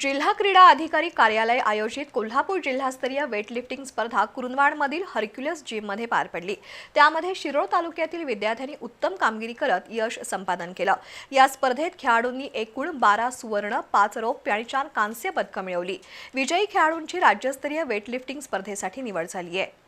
जिल्हा क्रीडा अधिकारी कार्यालय आयोजित कोल्हापूर जिल्हास्तरीय वेटलिफ्टिंग स्पर्धा कुरुंदवाडमधील हर्क्युलस जिममध्ये पार पडली. त्यामध्ये शिरोळ तालुक्यातील विद्यार्थ्यांनी उत्तम कामगिरी करत यश संपादन केलं. या स्पर्धेत खेळाडूंनी एकूण बारा सुवर्ण पाच रौप्य आणि चार कांस्य पदकं मिळवली. विजयी खेळाडूंची राज्यस्तरीय वेटलिफ्टिंग स्पर्धेसाठी निवड झाली आहे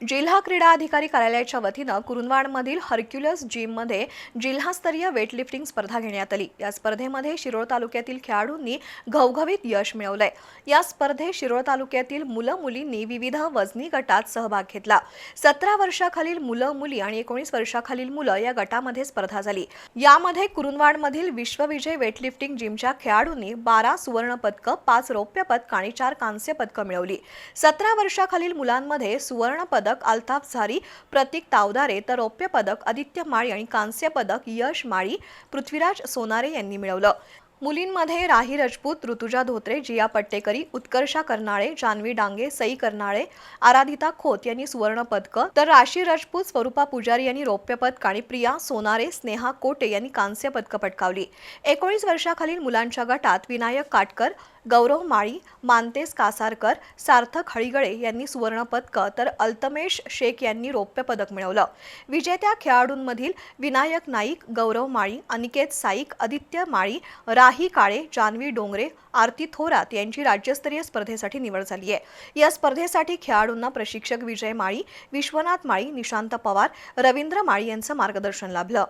जिल्हा क्रीडा अधिकारी कार्यालयाच्या वतीनं कुरुंदवाडमधील हर्क्युलस जिममध्ये जिल्हास्तरीय वेटलिफ्टिंग स्पर्धा घेण्यात आली. या स्पर्धेमध्ये शिरोळ तालुक्यातील खेळाडूंनी घवघवीत यश मिळवलंय. या स्पर्धेत शिरोळ तालुक्यातील मुलं मुलींनी विविध वजनी गटात सहभाग घेतला. सतरा वर्षाखालील मुलं मुली आणि एकोणीस वर्षाखालील मुलं या गटामध्ये स्पर्धा झाली. यामध्ये कुरुंदवाडमधील विश्वविजय वेटलिफ्टिंग जिमच्या खेळाडूंनी बारा सुवर्ण पदकं पाच रौप्य पदक आणि चार कांस्य पदकं मिळवली. सतरा वर्षाखालील मुलांमध्ये सुवर्ण पदक अल्ताफ झारी प्रतीक तावदारे तर रौप्य पदक आदित्य माळी आणि कांस्य पदक यश माळी पृथ्वीराज सोनारे यांनी मिळवलं. मुलींमध्ये राही राजपूत ऋतुजा धोत्रे जिया पट्टेकरी उत्कर्षा कर्नाळे जान्हवी डांगे सई कर्नाळे आराधिता खोत यांनी सुवर्ण पदकं तर राशी राजपूत स्वरूपा पुजारी यांनी रौप्य पदक आणि प्रिया सोनारे स्नेहा कोटे यांनी कांस्य पदकं पटकावली. एकोणीस वर्षाखालील मुलांच्या गटात विनायक काटकर गौरव माळी मानतेस कासारकर सार्थक हळीगळे यांनी सुवर्ण पदकं तर अल्तमेश शेख यांनी रौप्य पदक मिळवलं. विजेत्या खेळाडूंमधील विनायक नाईक गौरव माळी अनिकेत साईक आदित्य माळी राही काळे जान्हवी डोंगरे आरती थोरात यांची राज्यस्तरीय स्पर्धेसाठी निवड झाली आहे. या स्पर्धेसाठी खेळाडूंना प्रशिक्षक विजय माळी विश्वनाथ माळी निशांत पवार रवींद्र माळी यांचं मार्गदर्शन लाभलं.